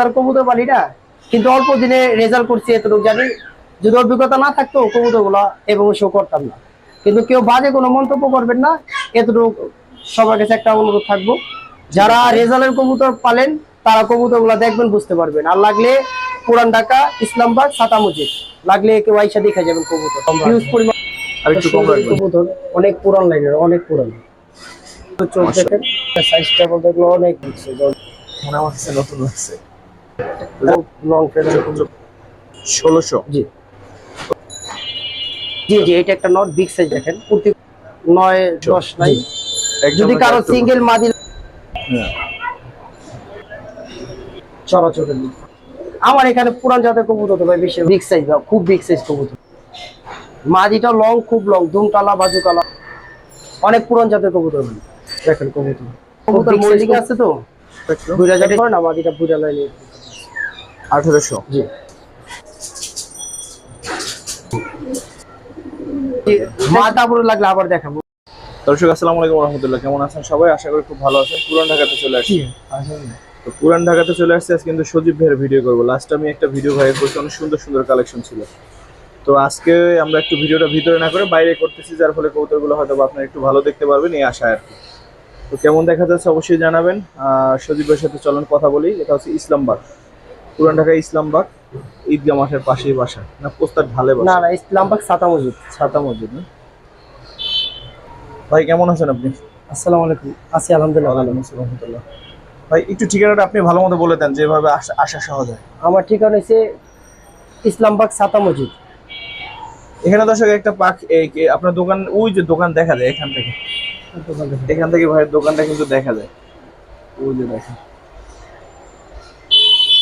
তার কবুতর বাড়িটা কিন্তু অল্প দিনে রেজাল্ট করছি এতটুকু জানি যদি অভিজ্ঞতা না থাকতো কবুতরগুলা এবং শো করতাম না। কিন্তু কেউ বাজে কোনো মন্তব্য করবেন না এতটুকু সবার কাছে একটা অনুরোধ থাকব। যারা রেজাল্টের কবুতর পালেন তারা কবুতরগুলা দেখবেন বুঝতে পারবেন। আর লাগলে পুরান ঢাকা ইসলামবাদ সাতা মসজিদ লাগলে কেউ আইসা দেখা যাবেন কবুতর। হিউজ পরিমাণ কবুতর অনেক পুরান লাইনের অনেক পুরান। তো চোখ দেখেন সাইজটা বলতে অনেক মনে আমার কাছে নতুন লাগছে লং ষোলোশো? জি। জি জি এটা একটা নট বিগ সাইজ দেখেন। প্রতি নয় দশ নাই। যদি কারও সিঙ্গেল মাদি হ্যাঁ। চলাচলের আমার এখানে পুরান জাতের কবুতর তো ভাই বেশি বিগ সাইজ খুব বিগ সাইজ কবুতর। মাদিটা লং খুব লং দুমটালা বাজুকালা। অনেক পুরান জাতের কবুতর। দেখেন কবুতর। কবুতর মল্লিক আছে তো? জাতের করে না মাদিটা বুড়া লাইনে আঠারোশো। জি। মাথা পুরো লাগলে আবার দেখাবো। দর্শক আসসালামু আলাইকুম রহমতুল্লাহ। কেমন আছেন সবাই? আশা করি খুব ভালো আছেন। পুরান ঢাকাতে চলে আসছি। তো পুরান ঢাকাতে চলে আসছে। আজকে কিন্তু সজীব ভাইয়ের ভিডিও করব। লাস্ট আমি একটা ভিডিও ভাইয়ের করছি অনেক সুন্দর সুন্দর কালেকশন ছিল। তো আজকে আমরা একটু ভিডিওটা ভিতরে না করে বাইরে করতেছি যার ফলে কৌতুকগুলো হয়তো আপনারা একটু ভালো দেখতে পারবেন এই আশা আর কি। তো কেমন দেখা যাচ্ছে অবশ্যই জানাবেন। আর সজীব ভাইয়ের সাথে চলন কথা বলি। এটা হচ্ছে ইসলামবাগ। পুরান ঢাকা ইসলামবাগ ঈদগাহ মাঠের পাশেই বাসা। না পোস্তার ঢালে না বাসা? না ইসলামবাগ সাতা মসজিদ। ছাতা মসজিদ ভাই কেমন আছেন আপনি? আসসালামু আলাইকুম। আছি আলহামদুলিল্লাহ ভালো। ওয়ালাইকুম আসসালাম ভাই একটু ঠিকানাটা আপনি ভালো মতো বলে দেন যেভাবে আসা- সহজ হয়। আমার ঠিকানা হচ্ছে ইসলামবাগ সাতা মসজিদ। এখানে দর্শক একটা পাখ আপনার দোকান ওই যে দোকান দেখা যায় এখান থেকে। এখান থেকে ভাইয়ের দোকানটা কিন্তু দেখা যায়। ওই যে দেখেন।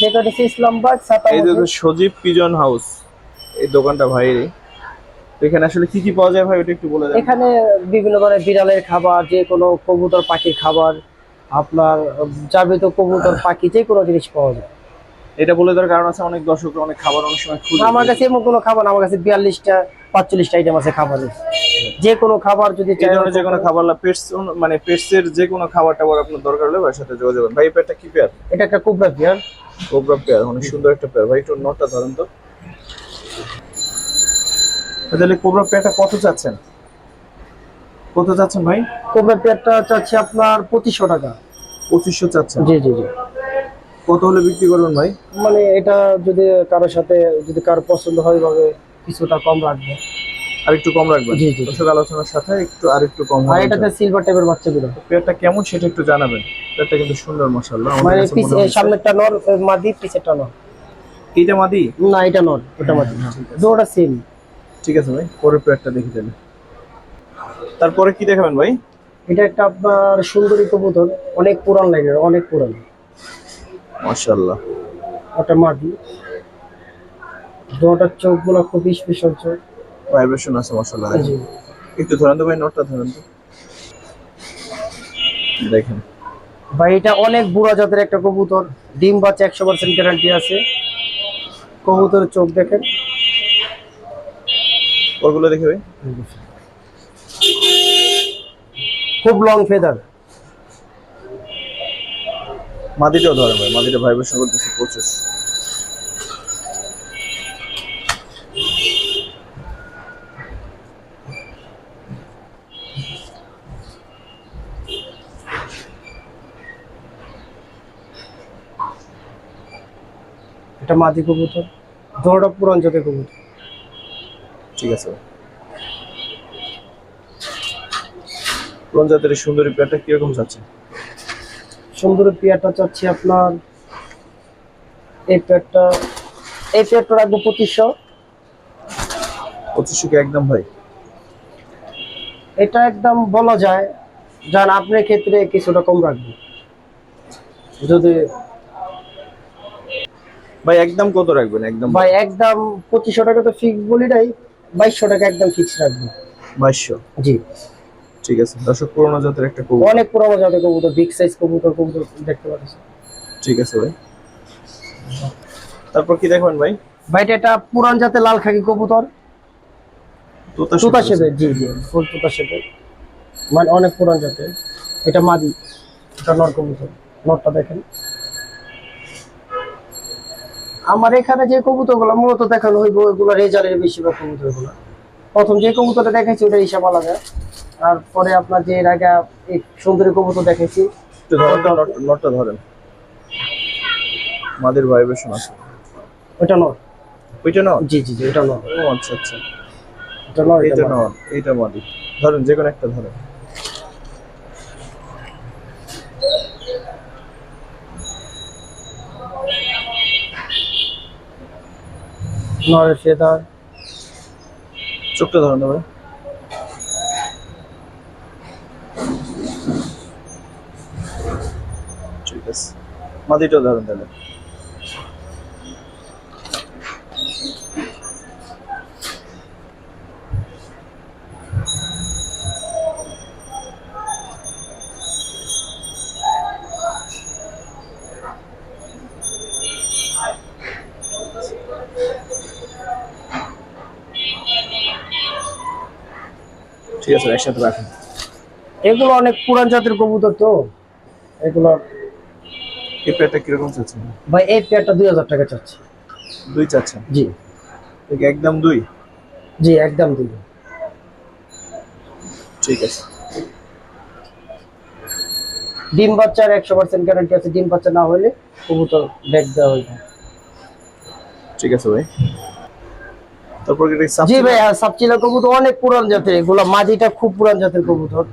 ঠিকানা হচ্ছে ইসলামবাগ এই যে সজীব পিজন হাউস। এই দোকানটা তো এখানে আসলে কি কি পাওয়া যায় ভাই ওটা একটু বলে দেন। এখানে বিভিন্ন ধরনের বিড়ালের খাবার যে কোনো কবুতর পাখির খাবার আপনার যাবিত কবুতর পাখি যে কোনো জিনিস পাওয়া যায়। এটা বলে দেওয়ার কারণ আছে অনেক দর্শক অনেক খাবার অনেক সময় খুঁজে আমার কাছে এমন কোনো খাবার আমার কাছে বিয়াল্লিশটা পাঁচচল্লিশটা আইটেম আছে খাবারের যে কোনো খাবার যদি চাই যে কোনো খাবার পেটস মানে পেটসের যে কোনো খাবার টাবার আপনার দরকার হলে ভাইয়ের সাথে যোগাযোগ ভাই পেয়ারটা কি পেয়ার? এটা একটা কুবরা বিয়ার কোবরা পেয়ার অনেক সুন্দর একটা পেয়ার ভাই একটু নটটা ধরেন তো। তাহলে কোবরা পেয়ারটা কত চাচ্ছেন? কত চাচ্ছেন ভাই? কুবরা বিয়ারটা চাচ্ছি আপনার পঁচিশশো টাকা। পঁচিশশো চাচ্ছেন। জি জি জি। কত হলে বিক্রি করবেন ভাই? মানে এটা যদি কারোর সাথে যদি কারও পছন্দ হয় ভাবে কিছুটা কম রাখব। আর একটু কম রাখবেন। জি, জি। দর্শক আলোচনার সাথে একটু আর একটু কম আর এটাতে সিলভার টাইপের বাচ্চাগুলো। পেয়ারটা কেমন সেটা একটু জানাবেন। পেয়ারটা কিন্তু সুন্দর আমাদের মানে পিছ মনে সামনেরটা নর মাদি পিছেরটা নর। এইটা মাদি? না এটা নর ওটা মাদি। ঠিক দুটোটা সেম ঠিক আছে ভাই পরের পেয়ারটা দেখে দেন তারপরে কি দেখাবেন ভাই? এটা একটা আপনার সুন্দরী কবুতর অনেক পুরান লাইনের অনেক পুরান। মাশাআল্লাহ। ওটা মাদি। দুটার চোখগুলো খুব স্পেশাল চোখ। ভাইব্রেশন আছে মাশাআল্লাহ। একটু ধরেন তো ভাই নোটটা ধরেন তো। দেখেন। ভাই এটা অনেক বুড়া জাতের একটা কবুতর। ডিম বাচ্চা একশো পার্সেন্ট গ্যারান্টি আছে। কবুতরের চোখ দেখেন। ওগুলো দেখে ভাই। খুব লং ফেদার মাদিটাও ধরেন ভাই মাদিটা ভাইব্রেশন করতেছে প্রচুর। এটা মাদি কবুতর দুটোটা পুরান কবুতর। ঠিক আছে। জাতের সুন্দরী পেয়ারটা কীরকম চাচ্ছে? সুন্দর পেয়ারটা চাচ্ছি আপনার এই পেয়ারটা এই পেয়ারটা রাখব পঁচিশশো। পঁচিশশো কি একদম ভাই? এটা একদম বলা যায় যান আপনার ক্ষেত্রে কিছুটা কম রাখব যদি ভাই একদম কত রাখবেন? একদম ভাই একদম পঁচিশশো টাকা তো ফিক্স বলি নাই বাইশশো টাকা একদম ফিক্স রাখব। বাইশশো? জি। ঠিক আছে দর্শক পুরোনো জাতের একটা কবুতর। অনেক পুরোনো জাতের কবুতর বিগ সাইজ কবুতর কবুতর দেখতে পাচ্ছি। ঠিক আছে ভাই। তারপর কি দেখবেন ভাই? ভাই এটা পুরান জাতের লাল খাকি কবুতর। তোতা শেপ জি জি ফুল তুতা শেপের। মানে অনেক পুরান জাতের। এটা মাদি এটা নর কবুতর। নরটা দেখেন। আমার এখানে যে কবুতরগুলো মূলত দেখানো হইব ওইগুলো রেজাল্টের বেশিরভাগ কবুতরগুলো। প্রথম যে কবুতরটা দেখাইছি ওটা হিসাব আলাদা আর পরে আপনার যে এর আগে এই সুন্দরী কবুতর দেখেছি নটটা ধরেন মাদের ভাইব্রেশন আছে। ওটা নয়। ওইটা না জি জি জি ওটা নয়। ও আচ্ছা আচ্ছা। নয় এইটা এটা না নয়। এইটা মাদি ধরেন যে কোনো একটা ধরেন। নয় ফেদার চোখটা ধরেন ঠিক আছে। মাদিটা ধরেন তাহলে। ঠিক একসাথে রাখেন। এগুলো অনেক পুরান জাতের কবুতর তো। এগুলো এই পেয়ারটা কীরকম চাচ্ছেন? ভাই এই পেয়ারটা দুই হাজার টাকা চাচ্ছি। দুই চাচ্ছেন? জি। একদম দুই? জি একদম দুই। ঠিক আছে। ডিম বাচ্চার একশো পার্সেন্ট গ্যারান্টি আছে। ডিম বাচ্চা না হলে কবুতর ব্যাগ দেওয়া হইবে ঠিক আছে ভাই। তারপর কি জি ভাই আর কবুতর অনেক পুরান জাতের। এগুলো মাদিটা খুব পুরান জাতের কবুতর।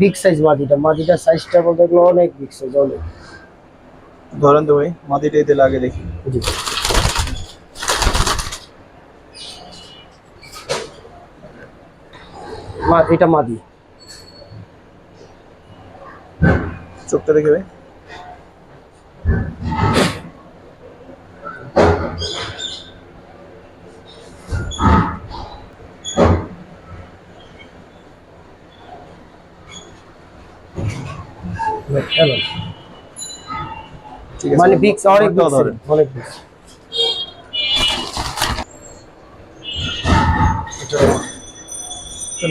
বিগ সাইজ মাদিটা মাদিটার সাইজটা বলতে এগুলো অনেক বিগ সাইজ অনেক। ধরেন তো ভাই মাদিটা এতে লাগে দেখি। জি। মা এটা মাদি চোখটা দেখে ভাই। মানে বিগ অনেক আমারটাও অনেক size।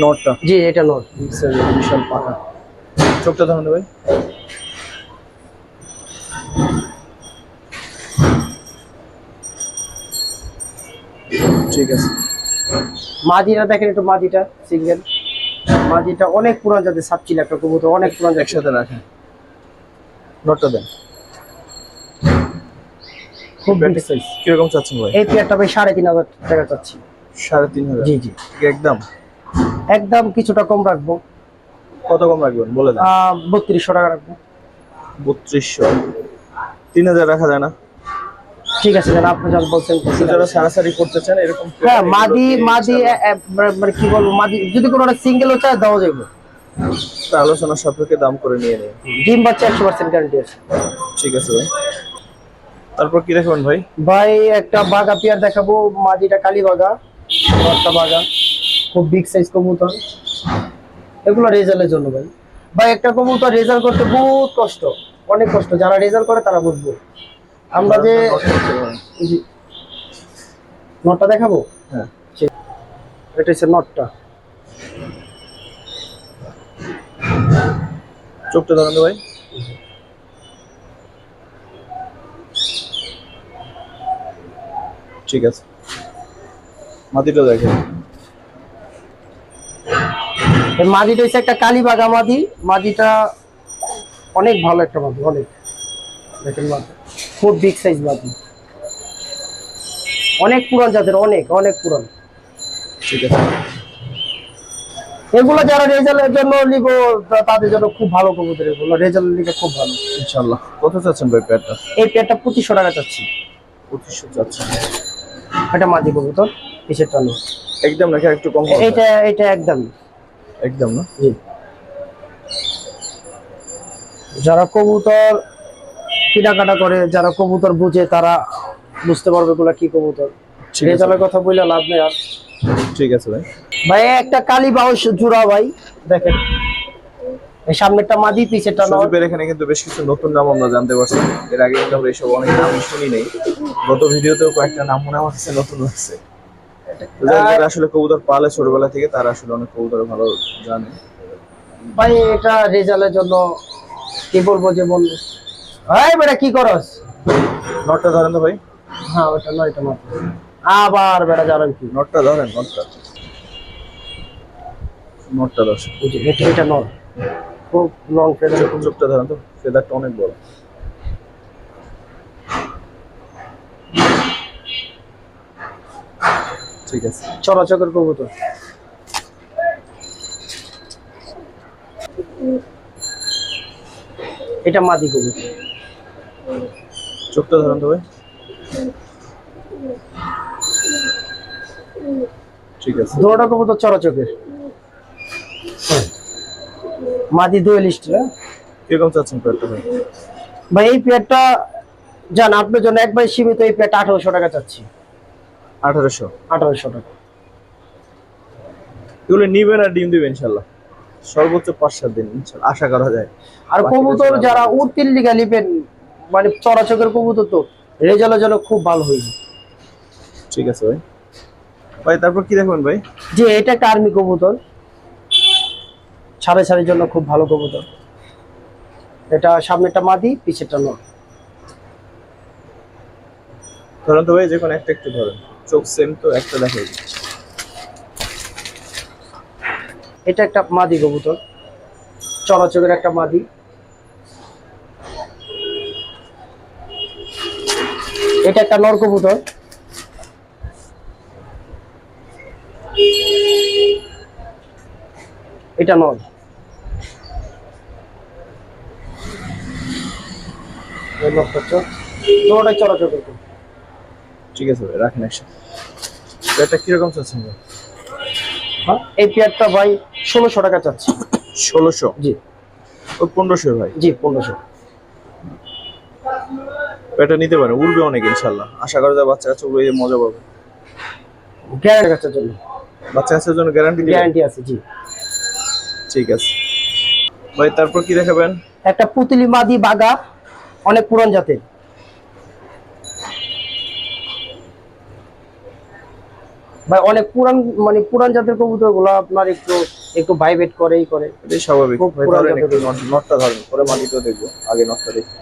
নটটা? জি এটা নোট সাইজ বিশাল পাকা চোখটা ধরেন ভাই। ঠিক আছে। মাদিটা দেখেন একটু মাদিটা সিঙ্গেল। মাদিটা অনেক পুরান জাতের সাবচিল একটা কবুতর অনেক পুরান একসাথে রাখেন। নটটা দেন। খুব বিগ সাইজ কীরকম চাচ্ছেন ভাই? এই পেয়ারটা ভাই সাড়ে তিন হাজার টাকা চাচ্ছি। সাড়ে তিন হাজার? জি জি। একদম? একদম কিছুটা কম রাখব। কত কম রাখবেন? বলে দেন। বত্রিশশো টাকা রাখব। বত্রিশশো। তিন হাজার রাখা যায় না? ঠিক আছে যারা আপনি যখন বলছেন যারা সারাসারি করতে চান এরকম হ্যাঁ মাদি মাদি এ- মানে কি বলব মাদি যদি কোনো সিঙ্গেল চায় দেওয়া যাবে। আলোচনা সাপেক্ষে দাম করে নিয়ে নিন। ডিম বাচ্চা একশো পার্সেন্ট গ্যারান্টি আছে। ঠিক আছে ভাই। তারপর কি রাখবেন ভাই? ভাই একটা বাগা পেয়ার দেখাবো মাদিটা কালী বাগা একটা বাগা খুব বিগ সাইজ কবুতর। এগুলো রেজাল্টের জন্য ভাই। ভাই একটা কবুতর রেজাল্ট করতে বহুত কষ্ট অনেক কষ্ট। যারা রেজাল্ট করে তারা বুঝবে। আমরা যে নটটা দেখাবো? হ্যাঁ। এটা হচ্ছে নটটা। চোখটা ধরেন ভাই। ঠিক আছে। মাটিটা দেখেন। এই মাদিটা হচ্ছে একটা কালী বাগা মাদি মাদিটা অনেক ভালো একটা মাদি অনেক। দেখেন মাদি খুব বিগ সাইজ মাদি অনেক পুরান জাতের অনেক অনেক পুরান। ঠিক আছে। এগুলো যারা রেজাল্টের জন্য নিব তাদের জন্য খুব ভালো কবুতর এগুলো। রেজাল্ট লিখে খুব ভালো। ইনশাল্লাহ কত চাচ্ছেন ভাই প্যাডটা এই পেয়ারটা পঁচিশশো টাকা চাচ্ছি। পঁচিশশো চাচ্ছেন। এটা মাদি কবুতর কিসেরটা নেই একদম নাকি একটু কম এটা এটা একদম। একদম না? জি। যারা কবুতর কেনাকাটা করে যারা কবুতর বুঝে তারা বুঝতে পারবে এগুলা কি কবুতর। আছে। কথা বললে লাভ নেই আর। ঠিক আছে ভাই। ভাই একটা কালী বাউস জোড়া ভাই। দেখেন। সামনেরটা মাদি পিছেরটা সজীবের এখানে কিন্তু বেশ কিছু নতুন নাম আমরা জানতে পারছি। এর আগে কিন্তু আমরা এইসব অনেক নাম শুনি নেই। গত ভিডিওতেও কয়েকটা নাম মনে আমার কাছে নতুন হচ্ছে যারা আসলে কবুতর পালে ছোটবেলা থেকে তারা আসলে অনেক কবুতর ভালো জানে। ভাই এটা রেজাল্টের জন্য কি বলব যে বলব এই বেটা কি করস? নটটা ধরেন তো ভাই। হ্যাঁ ওটা নয় এটা আবার বেড়া যাবেন কি? নটটা ধরেন নটটা। নটটা দর্শক এটা এটা নয়। খুব লং ফেদার চোখটা ধরেন তো ফেদারটা অনেক বড়। ঠিক আছে। চরাচকের কবুতর। এটা মাদি কবুতর। চোখটা ধরেন তো ভাই। ঠিক আছে। দুটা কবুতর চরাচকের মাদি দুয়েলিস্ট কীরকম চাচ্ছেন পেয়ারটা ভাই? ভাই এই পেয়ারটা জান আপনার জন্য একবার সীমিত এই পেয়ারটা আঠারোশো টাকা চাচ্ছি। আঠারোশো? আঠারোশো টাকা। এগুলো নিবেন আর ডিম দিবেন ইনশাল্লাহ। সর্বোচ্চ পাঁচ সাত দিন আশা করা যায়। আর কবুতর যারা উত্তিল লিগা নিবেন মানে চরাচকের কবুতর তো রেজাল্টের জন্য খুব ভালো হইবে ঠিক আছে ভাই। ভাই তারপর কি দেখবেন ভাই? যে এটা একটা আর্মি কবুতর। ছাড়ে ছাড়ের জন্য খুব ভালো কবুতর। এটা সামনেটা মাদি পিছেরটা নয় ধরেন তো ভাই যে কোনো একটা একটু ধরেন। চোখ সেম তো একটা দেখাই এটা একটা মাদি কবুতর। চরাচকের একটা মাদি। এটা একটা নর কবুতর। এটা নর। চোখ দুটোটাই। ঠিক আছে ভাই রাখেন একসাথে। এটা কীরকম চাচ্ছেন ভাই? হ্যাঁ এই পেয়ারটা ভাই ষোলোশো টাকা চাচ্ছি। ষোলোশো? জি। ওই পনেরোশো ভাই? জি পনেরোশো। এটা নিতে পারেন উড়বে অনেক ইনশাল্লাহ আশা করা যায় বাচ্চা কাছে উড়ে মজা পাবে। গ্যারান্টি জন্য। বাচ্চা কাছের জন্য গ্যারান্টি গ্যারান্টি আছে জি। ঠিক আছে। ভাই তারপর কি দেখাবেন? একটা পুতুলি মাদি বাগা অনেক পুরন জাতের। ভাই অনেক পুরান মানে পুরান জাতের কবুতরগুলো আপনার একটু একটু ভাইবেট করেই করে। এটাই স্বাভাবিক। নটটা ধরেন পরে দেখব আগে নটটা দেখি।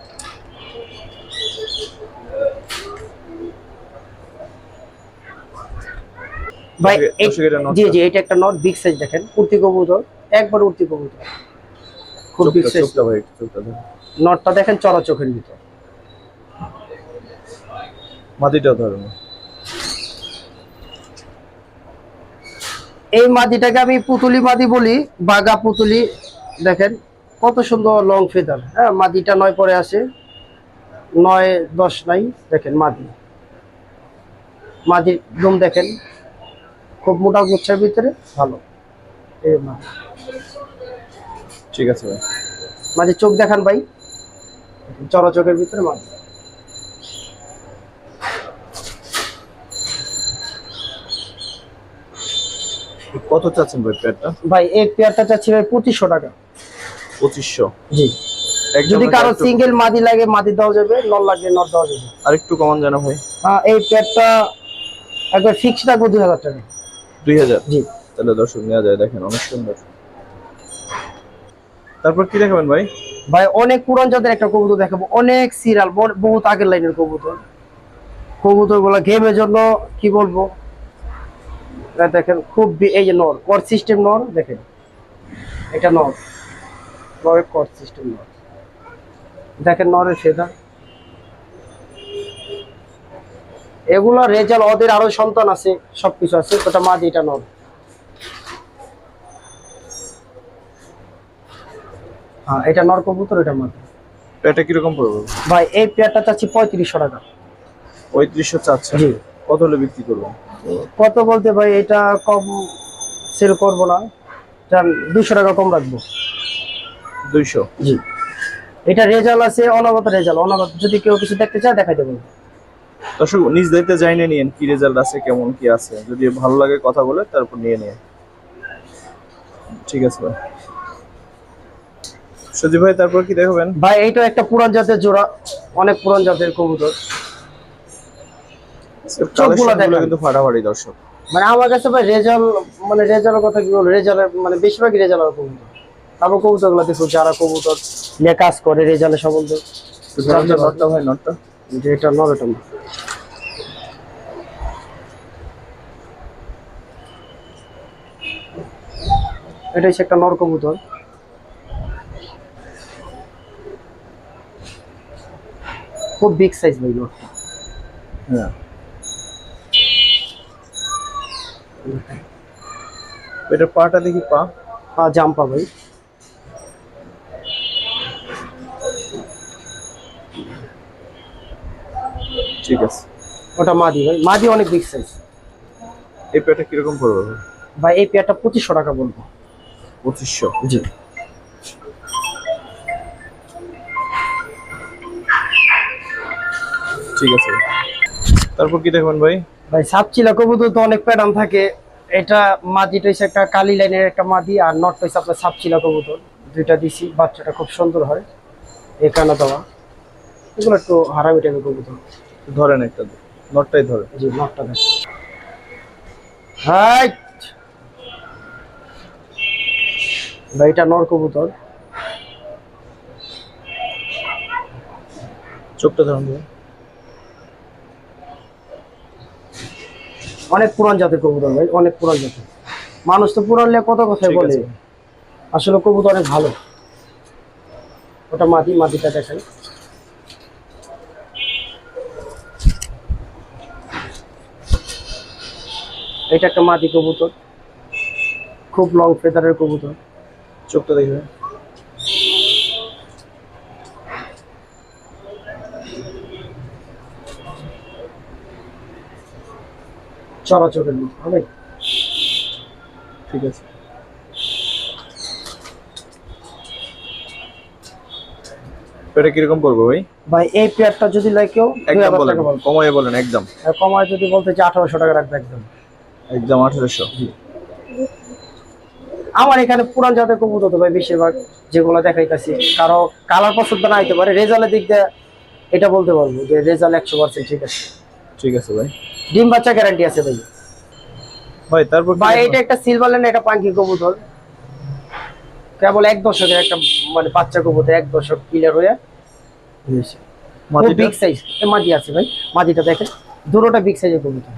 ভাই এটা জি জি এটা একটা নট বিগ সাইজ দেখেন উর্তি কবুতর একবার উর্তি কবুতর। খুব বিগ সাইজ ভাই নটটা দেখেন চড়া চোখের ভিতর। ধরেন। এই মাদিটাকে আমি পুতুলি মাদি বলি বাগা পুতুলি দেখেন কত সুন্দর লং ফেদার হ্যাঁ মাদিটা নয় পরে আসে নয় দশ নাই দেখেন মাদি মাদির দম দেখেন খুব মোটা গুচ্ছের ভিতরে ভালো। ঠিক আছে ভাই। মাদির চোখ দেখান ভাই। চড়া ভিতরে মাদি কত চাচ্ছেন ভাই প্যাডটা ভাই এই পেয়ারটা চাচ্ছি ভাই পঁচিশশো টাকা। পঁচিশশো? জি। যদি কারও সিঙ্গেল মাদি লাগে মাদি দেওয়া যাবে নল লাগলে নট দেওয়া যাবে। আর একটু কমান জানা ভাই। হ্যাঁ এই পেয়ারটা একবার ফিক্স রাখব দুই হাজার টাকা। দুই হাজার? জি। তাহলে দর্শক নেওয়া যায় দেখেন অনেক সুন্দর। তারপর কি দেখাবেন ভাই? ভাই, অনেক পুরান জাতের একটা কবুতর দেখাবো। অনেক সিরিয়াল বহুত আগের লাইনের কবুতর। কবুতরগুলা গেমের জন্য কি বলব? দেখেন, খুব এই যে নর, কর সিস্টেম নর, দেখেন। এটা নর। কর সিস্টেম নর। দেখেন নরের ফেদা। এগুলো রেজাল্ট, ওদের আরও সন্তান আছে, সবকিছু আছে, ওটা মা এটা নর। হ্যাঁ এটা নর কবুতর এটা মা এটা কীরকম পড়বে? ভাই এই পেয়ারটা চাচ্ছি পঁয়ত্রিশশো টাকা। পঁয়ত্রিশশো চাচ্ছে। জি। কত হলে বিক্রি করবেন কত বলতে ভাই এটা কম সেল করব না। দুশো টাকা কম রাখব। দুইশো? জি। এটা রেজাল্ট আছে অনাগত রেজাল্ট। অনাগত যদি কেউ কিছু দেখতে চায় দেখাই দেবো। দর্শক নিজ দায়িত্বে জানিয়ে নিয়েন কি রেজাল্ট আছে কেমন কি আছে। যদি ভালো লাগে কথা বলে তারপর নিয়ে নিয়ে ঠিক আছে ভাই। সজীব ভাই তারপর কি দেখবেন? ভাই এইটা একটা পুরান জাতের জোড়া অনেক পুরান জাতের কবুতর। আচ্ছা, চোখগুলো কিন্তু দর্শক। মানে আমার কাছে ভাই রেজাল্ট মানে কথা কি বলব? মানে তারপর যারা কবুতর কাজ করে রেজাল্টের সম্বন্ধে। ভাই এটা এটা হচ্ছে একটা নর কবুতর। খুব বিগ সাইজ ভাই হ্যাঁ। এটার পাটা দেখি পা। পা জাম্পা ভাই। ঠিক আছে। ওটা মাদি ভাই। মাদি অনেক বিগ সাইজ এই পেটা কীরকম পড়বে? ভাই? ভাই এই পেয়ারটা পঁচিশশো টাকা বলব। পঁচিশশো। জি। ঠিক আছে। তারপর কি দেখবেন ভাই? ভাই সাপচিলা কবুতর তো অনেক প্যাটার্ন থাকে। এটা মাদিটা হচ্ছে একটা কালি লাইনের একটা মাদি আর নটটা হচ্ছে আপনার সাপচিলা কবুতর। দুইটা দিছি বাচ্চাটা খুব সুন্দর হয়। এই কানা দেওয়া এগুলো একটু হারামি টাইপের কবুতর। ধরেন একটা নটটাই ধরেন। জি নটটা দেখ হাই! ভাই এটা নর কবুতর। চোখটা ধরেন অনেক পুরান জাতের কবুতর ভাই অনেক পুরান জাতের। মানুষ তো পুরান নিয়ে কত কথাই বলে। আসলে কবুতর অনেক ভালো। ওটা মাদি মাদিটা দেখাই এটা একটা মাদি কবুতর। খুব লং ফেদারের কবুতর। চোখটা দেখবে চরাচরের মতো হবে? ঠিক আছে। এটা কীরকম পড়বে ভাই? ভাই এই পেয়ারটা যদি কেউ একদম বলেন একদম। কমায় যদি বলতে যে টাকা রাখবে একদম। একদম আঠারোশো। আমার এখানে পুরান জাতের কবুতর তো ভাই বেশিরভাগ যেগুলো দেখাইতেছি। কারও কালার পছন্দ না হইতে পারে রেজাল্টের দিক দিয়ে এটা বলতে পারব যে রেজাল্ট একশো পার্সেন্ট ঠিক আছে। ঠিক আছে ভাই। ডিম বাচ্চা গ্যারান্টি আছে ভাই। ভাই তারপর ভাই এটা একটা সিলভার ল্যান্ড একটা পাঙ্কি কবুতর। কেবল এক দশকের একটা মানে বাচ্চা কবুতর এক দশক ক্লিয়ার হয়ে। মাটিটা? বিগ সাইজ মাদি আছে ভাই মাদিটা দেখেন। দুটোটা বিগ সাইজের কবুতর।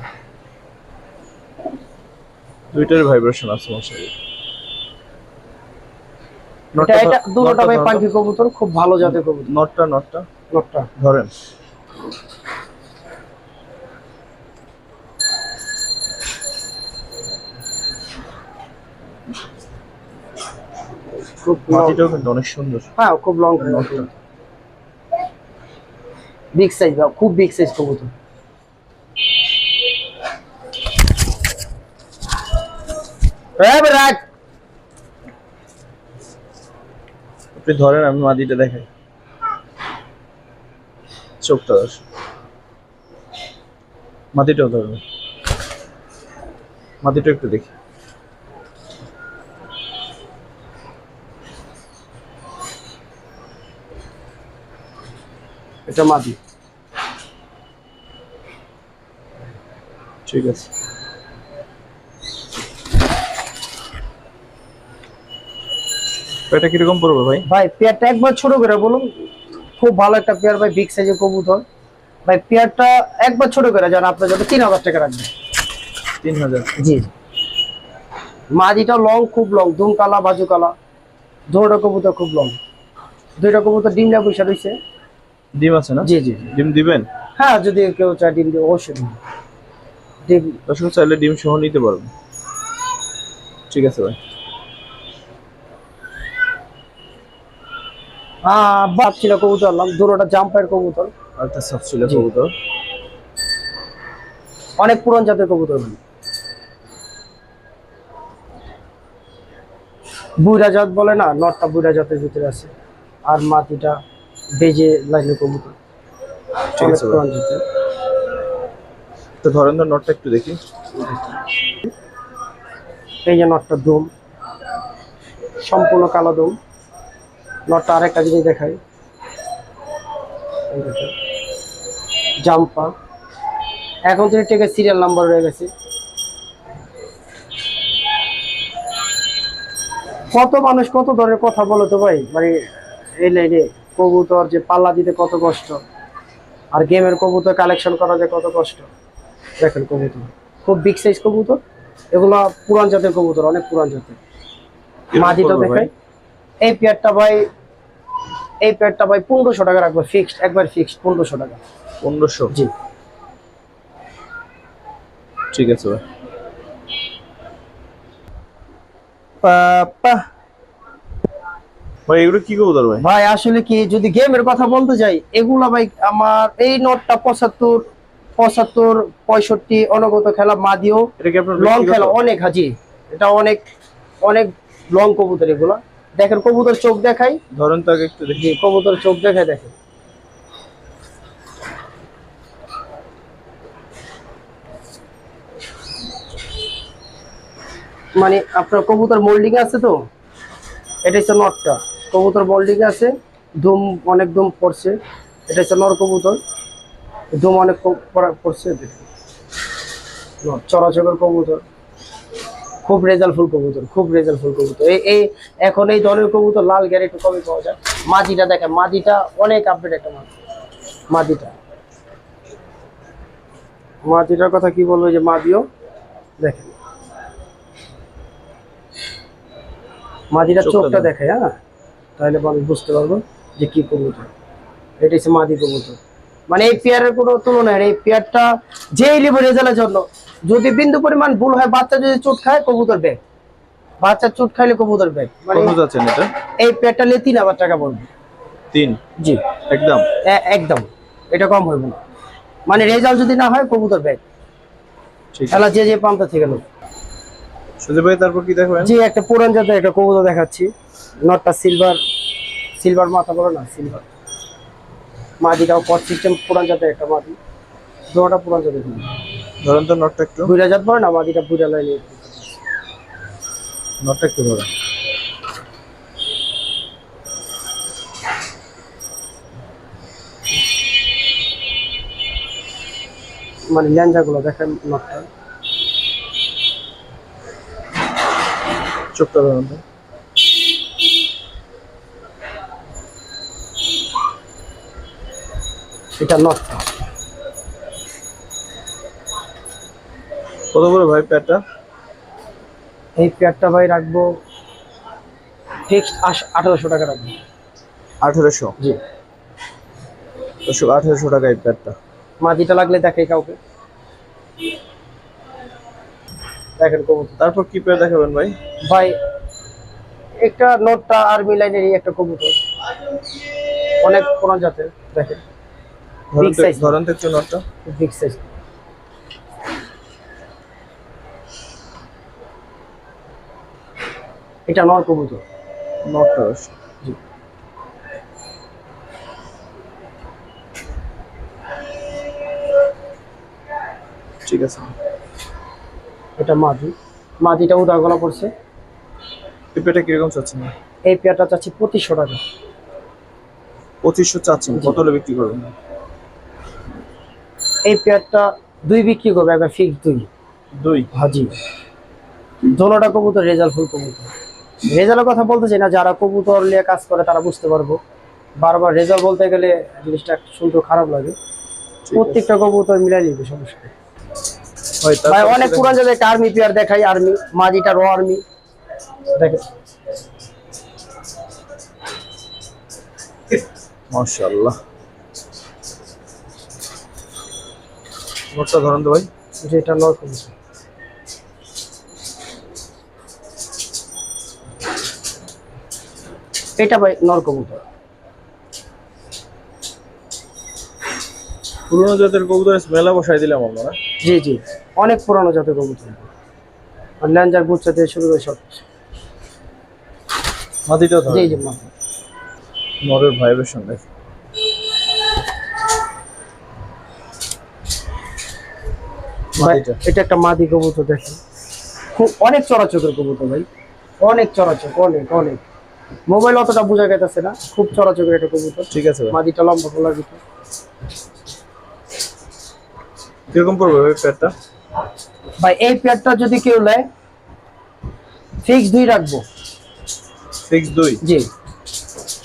দুইটার ভাইব্রেশন আছে মশাই এটা এটা দুটোটা ভাই পাঙ্কি কবুতর খুব ভালো জাতের কবুতর। নটটা নটটা। নটটা। ধরেন। খুব মাটিটাও কিন্তু অনেক সুন্দর। হ্যাঁ খুব লং বিগ সাইজ খুব বিগ সাইজ কবুতর। আপনি ধরেন আমি মাদিটা দেখাই। চোখটা ধর। মাটিটাও ধরবে মাটিটা একটু দেখি। এটা মাদি ঠিক আছে। এটা কীরকম পড়বে ভাই? ভাই পেয়ারটা একবার ছোট করে বলুন। খুব ভালো একটা পেয়ার ভাই বিগ সাইজের কবুতর। ভাই পেয়ারটা একবার ছোট করে যান আপনার যাতে তিন হাজার টাকা রাখবেন তিন হাজার? জি। মাদিটা লং খুব লং ধুম কালা বাজু কালা দুটো কবুতর খুব লং দুইটা কবুতর ডিমলা পয়সা রয়েছে ডিম আছে না? জি জি। ডিম দিবেন? হ্যাঁ যদি কেউ চায় ডিম দিয়ে অবশ্যই ডিম ডিম দর্শক চাইলে ডিম সহ নিতে পারবেন। ঠিক আছে ভাই। বাপ ছিল কবুতর দুটোটা জাম্পের কবুতর। একটা সাপ ছিল কবুতর। অনেক পুরান জাতের কবুতর। বুইরা জাত বলে না নটটা বুইরা জাতের ভিতরে আছে। আর মাটিটা বেজে লাইনের কবুতর। ঠিক আছে তো ধরেন তো নটটা একটু দেখি। এই যে নটটা দম। সম্পূর্ণ কালো দম। নটটা আরেকটা জিনিস দেখাই। জাম্পা। এখন তো থেকে সিরিয়াল নাম্বার রয়ে গেছে। কত মানুষ কত ধরনের কথা বলে তো ভাই? মানে এই লাইনে কবুতর যে পাল্লা দিতে কত কষ্ট আর গেমের কবুতর কালেকশন করা যে কত কষ্ট। দেখেন কবুতর খুব বিগ সাইজ কবুতর এগুলা পুরান জাতের কবুতর অনেক পুরান জাতের। মাদিটা দেখাই এই পেয়ারটা ভাই এই পেয়ারটা ভাই পনেরোশো টাকা রাখব ফিক্সড একবার ফিক্সড পনেরোশো টাকা। পনেরোশো? জি। ঠিক আছে ভাই। ভাই এগুলো কি কবুতর ভাই? ভাই আসলে কি যদি গেমের কথা বলতে যাই এগুলা ভাই আমার এই নোটটা পঁচাত্তর পঁচাত্তর পঁয়ষট্টি অনগত খেলা মাদিও লং খেলা অনেক হাজি। এটা অনেক অনেক লং কবুতর এগুলা। দেখেন কবুতর চোখ দেখাই। ধরেন তো একটু দেখি। কবুতর চোখ দেখাই দেখেন। মানে আপনার কবুতর মোল্ডিং আছে তো? এটা হচ্ছে নটটা। কবুতর মোল্ডিং আছে ধুম অনেক ধুম পড়ছে। এটা হচ্ছে নর কবুতর ধুম অনেক পড়ছে। চরাচরের কবুতর। খুব রেজাল্টফুল কবুতর খুব রেজাল্টফুল কবুতর। এই এই এখন এই ধরনের কবুতর লাল গ্যারে একটু কমই পাওয়া যায়। মাদিটা দেখেন মাদিটা অনেক আপডেট একটা মাদি। মাদিটা। মাদিটার কথা কি বলব যে মাদিও দেখেন। মাদিটার চোখটা দেখে হ্যাঁ? তাহলে মানুষ বুঝতে পারব যে কি কবুতর। এটা হচ্ছে মাদি কবুতর। মানে এই পেয়ারের কোনো তুলনা নেই এই পেয়ারটা যেই লিবো রেজাল্টের জন্য যদি বিন্দু পরিমাণ ভুল হয় বাচ্চা যদি চোট খায় কবুতর ব্যাগ বাচ্চা চোট খাইলে কবুতর ব্যাগ মানে এটা? এই পেয়ারটা নিয়ে তিন হাজার টাকা পড়বে। তিন? জি। একদম? একদম। এটা কম হইব না। মানে রেজাল্ট যদি না হয় কবুতর ব্যাগ খেলা যে যে প্রান্ত থেকে লোক সুজয় ভাই তারপর কি দেখবেন? যে একটা পুরান জাতের একটা কবুতর দেখাচ্ছি। নটটা সিলভার সিলভার মাথা বলো না সিলভার মাদিটাও পট সিস্টেম পুরান জাতের একটা মাদি। দুটা পুরান জাতের। ধরেন তো নটটা একটু। বুইরা জাত পড়ে না মাদিটা বুইরা লাইনে নটটা একটু ধরেন। মানে ল্যাঞ্জাগুলো দেখেন নটটা। চোখটা ধরেন এটা নটটা কত করে ভাই প্যাটটা এই পেয়ারটা ভাই রাখব ফিক্সড আঠারোশো টাকা রাখব। আঠেরোশো? জি। আঠেরোশো টাকা এই প্যাটটা মাদিটা লাগলে দেখে কাউকে। দেখেন কবুতর। তারপর কি পেয়ার দেখাবেন ভাই? ভাই একটা নোটটা আর্মি লাইনেরই একটা কবুতর। অনেক কোন জাতের দেখেন। ধরেন তো- size। ধরেন তো একটু? নটটা বিগ সাইজ এটা নর কবুতর। নটটা জি। ঠিক আছে। এটা মাদি। মাদিটা উদা পড়ছে। এই কীরকম চাচ্ছেন? এই পেয়ারটা চাচ্ছি পঁচিশশো টাকা। পঁচিশশো চাচ্ছেন। কত বিক্রি করবেন? এই পেয়ারটা দুই বিক্রি করবে একবার ফিক্স দুই। দুই? হাজি দোনোটা কবুতর রেজাল্ট ফুল কবুতর। রেজাল্টের কথা বলতে চাই না যারা কবুতর নিয়ে কাজ করে তারা বুঝতে পারব। বারবার রেজাল্ট বলতে গেলে জিনিসটা শুনতে খারাপ লাগে। প্রত্যেকটা কবুতর মিলাই নিবে সমস্যা। ভাই অনেক? পুরান একটা আর্মি পেয়ার দেখাই আর্মি মাঝিটা র আর্মি। দেখে মাশাআল্লাহ। নোটটা ধরেন তো ভাই। যেটা নর কবুতর এটা ভাই নর কবুতর। পুরোনো জাতের কবুতর মেলা বসাই দিলাম আমরা জি জি। অনেক পুরানো জাতের কবুতর। আর ল্যাঞ্জার গুচ্ছা থেকে শুরু করে সব। মাটিটাও জি জি মা নরের ভাইব্রেশন দেখ ভাই, মাটিটা এটা একটা মাদি কবুতর দেখেন। খুব অনেক চড়াচকের কবুতর ভাই। অনেক চড়াচক অনেক অনেক। মোবাইল অতটা বোঝা গেছে না খুব চড়াচকের একটা কবুতর। ঠিক আছে মাদিটা লম্বা ফলার ভিতর। কীরকম পড়বে ভাই প্যাডটা ভাই এই পেয়ারটা যদি কেউ নেয় ফিক্স দুই রাখব। ফিক্স দুই? জি।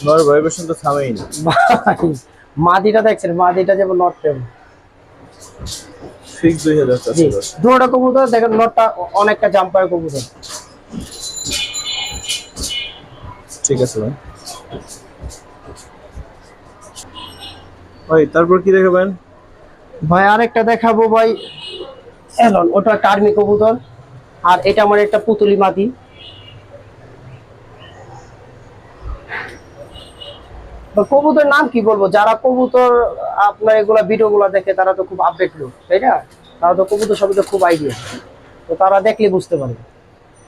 নরের ভাইব্রেশন তো থামেই না। ভাই মাদিটা দেখছেন মাদিটা যেমন নট তেমন ফিক্স দুই হাজার জি। চারশো দশ দুটা কবুতর দেখেন নটটা অনেকটা জাম্পার কবুতর। ঠিক আছে ভাই। ভাই তারপর কি দেখাবেন? ভাই আরেকটা দেখাবো ভাই। এলন ওটা একটা আর্মি কবুতর। আর এটা আমার একটা পুতুলি মাদি। কবুতর নাম কি বলব? যারা কবুতর আপনার এগুলা ভিডিও গুলা দেখে তারা তো খুব আপডেট লোক তাই না? তারা তো কবুতর সবই তো খুব আইডিয়া তো তারা দেখলে বুঝতে পারবে।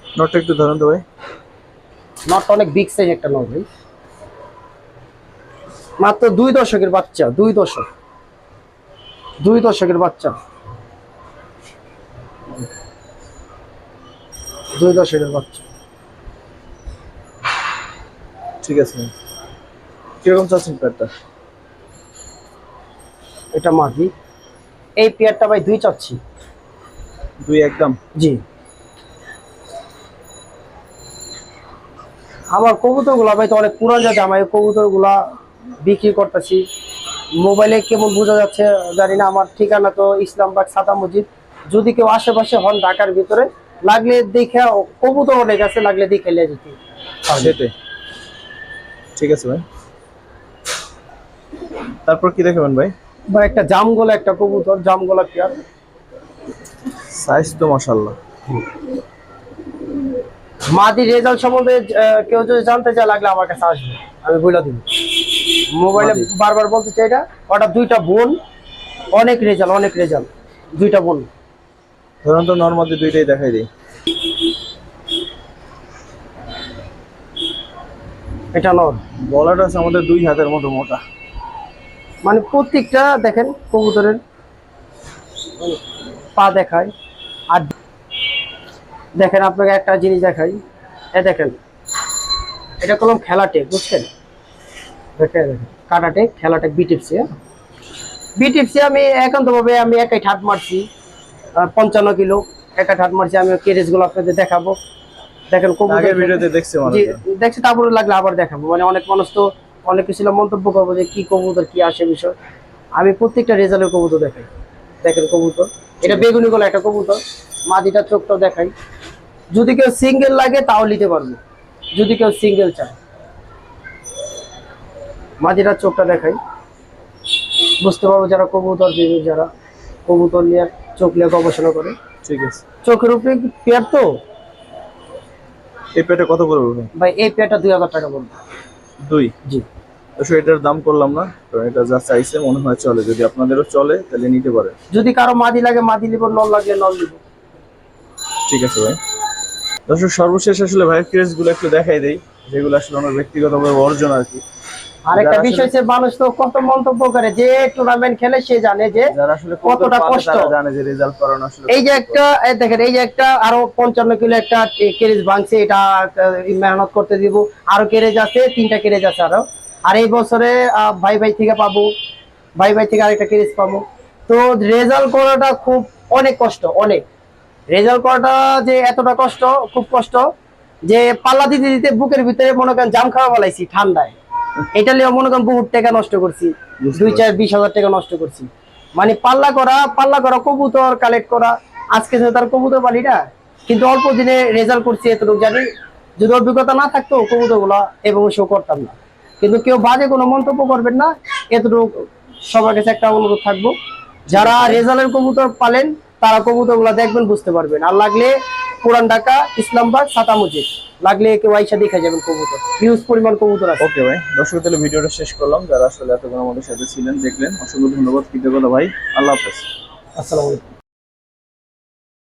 নটটা একটু ধরেন তো ভাই। নট অনেক বিগ সাইজ একটা নট ভাই। মাত্র দুই দশকের বাচ্চা দুই দশক। দুই দশকের বাচ্চা। দুই দশকের বাচ্চা। ঠিক আছে। কীরকম চাচ্ছেন পেয়ারটা? এটা মাদি এই পেয়ারটা ভাই দুই চাচ্ছি। দুই একদম? জি। আমার কবুতরগুলা ভাই তো অনেক পুরান যাচ্ছে আমার এই কবুতরগুলা বিক্রি করতেছি। মোবাইলে কেমন বোঝা যাচ্ছে জানি না আমার ঠিকানা তো ইসলামবাগ সাদা মসজিদ। যদি কেউ আশেপাশে হন ঢাকার ভিতরে লাগলে দেখে কবুতর অনেক আছে লাগলে দেখে নিয়ে যেতে। ঠিক আছে ভাই। তারপর কি দেখাবেন ভাই? ভাই একটা জামগোলা একটা কবুতর জামগোলা পেয়ার। সাইজ তো মাশাআল্লাহ। মাদি রেজাল্ট সম্বন্ধে কেউ যদি জানতে চায় লাগলে আমার কাছে আসবে। আমি বলে দিব। মোবাইলে বারবার বলতে চাই এটা। ওটা দুইটা বোন অনেক রেজাল্ট অনেক রেজাল্ট। দুইটা বোন। ধরুন তো নর্মালি দুইটাই দেখাই দিই। এটা নর। গলাটা আছে আমাদের দুই হাতের মতো মোটা। মানে প্রত্যেকটা দেখেন কবুতরের পা দেখায়। আর দেখেন আপনাকে একটা জিনিস দেখাই। এ দেখেন এটা কলম খেলাটে বুঝছেন? দেখেন কাটাটে খেলাটে বি টিপসি বি আমি একান্তভাবে আমি একাই ঠাট মারছি পঞ্চান্ন কিলো একা ঠাট মারছি আমি কেরেজগুলো আপনাদের দেখাবো। দেখেন কবুতর দেখছি তারপরে লাগলে আবার দেখাবো। মানে অনেক মানুষ তো অনেক কিছু মন্তব্য করব যে কি কবুতর কি আসে বিষয়। আমি প্রত্যেকটা রেজাল্টের কবুতর দেখাই। দেখেন কবুতর। এটা বেগুনি গলা একটা কবুতর। মাদিটা চোখটাও দেখাই। যদি কেউ সিঙ্গেল লাগে তাও নিতে পারব। যদি কেউ সিঙ্গেল চায়। মাদিটা চোখটা দেখাই। বুঝতে পারব যারা কবুতর প্রেমী যারা কবুতর নিয়ে চোখ নিয়ে গবেষণা করে। ঠিক আছে। চোখের উপরে পেয়ার তো? এই পেটে কত পড়বে? ভাই? এই পেয়ারটা দুই হাজার টাকা বলব দুই? জি। অবশ্য এটার দাম করলাম না কারণ এটা যা চাইছে মনে হয় চলে। যদি আপনাদেরও চলে তাহলে নিতে পারে। যদি কারও মাদি লাগে মাদি নিব নল লাগলে নল নিব। ঠিক আছে ভাই। দর্শক সর্বশেষ আসলে ভাই ক্রেজগুলো একটু দেখাই দেই যেগুলো আসলে আমার ব্যক্তিগতভাবে অর্জন আর কি। আর একটা যারা আসলে- বিষয় হচ্ছে মানুষ তো কত মন্তব্য করে যে টুর্নামেন্ট খেলে সে জানে যে কতটা কষ্ট। জানে যে রেজাল্ট করানো আসলে এই যে একটা দেখেন এই যে একটা আরও পঞ্চান্ন কিলো একটা কেরেজ ভাঙছে এটা মেহনত করতে দিব। আরও কেরেজ আছে তিনটা কেরেজ আছে আরও। আর এই বছরে ভাই ভাই থেকে পাবো ভাই ভাই থেকে আরেকটা কেরেজ পাবো। তো রেজাল্ট করাটা খুব অনেক কষ্ট অনেক। রেজাল্ট করাটা যে এতটা কষ্ট খুব কষ্ট যে পাল্লা দিতে দিতে বুকের ভিতরে মনে করেন জাম খাওয়া বলাইছি ঠান্ডায়। এটা নিয়ে মনে করেন বহুত টাকা নষ্ট করছি। দুই চার বিশ হাজার টাকা নষ্ট করছি। মানে পাল্লা করা পাল্লা করা কবুতর কালেক্ট করা আজকে তার কবুতর পালি না কিন্তু অল্প দিনে রেজাল্ট করছি এতটুকু জানি। যদি অভিজ্ঞতা না থাকতো কবুতরগুলা এবং শো করতাম না। কিন্তু কেউ বাজে কোনো মন্তব্য করবেন না এতটুকু সবার কাছে একটা অনুরোধ থাকব। যারা রেজাল্টের কবুতর পালেন তারা কবুতরগুলা দেখবেন বুঝতে পারবেন। আর লাগলে পুরান ঢাকা ইসলামবাগ সাতা মসজিদ। লাগলে একে আইসা দেখে যাবেন কবুতর। হিউজ পরিমাণ কবুতর আছে। ওকে ভাই। দর্শক তাহলে ভিডিওটা শেষ করলাম। যারা আসলে এতক্ষণ আমাদের সাথে ছিলেন দেখলেন। অসংখ্য ধন্যবাদ কৃতজ্ঞতা ভাই। আল্লাহ হাফেজ। আসসালামু আলাইকুম।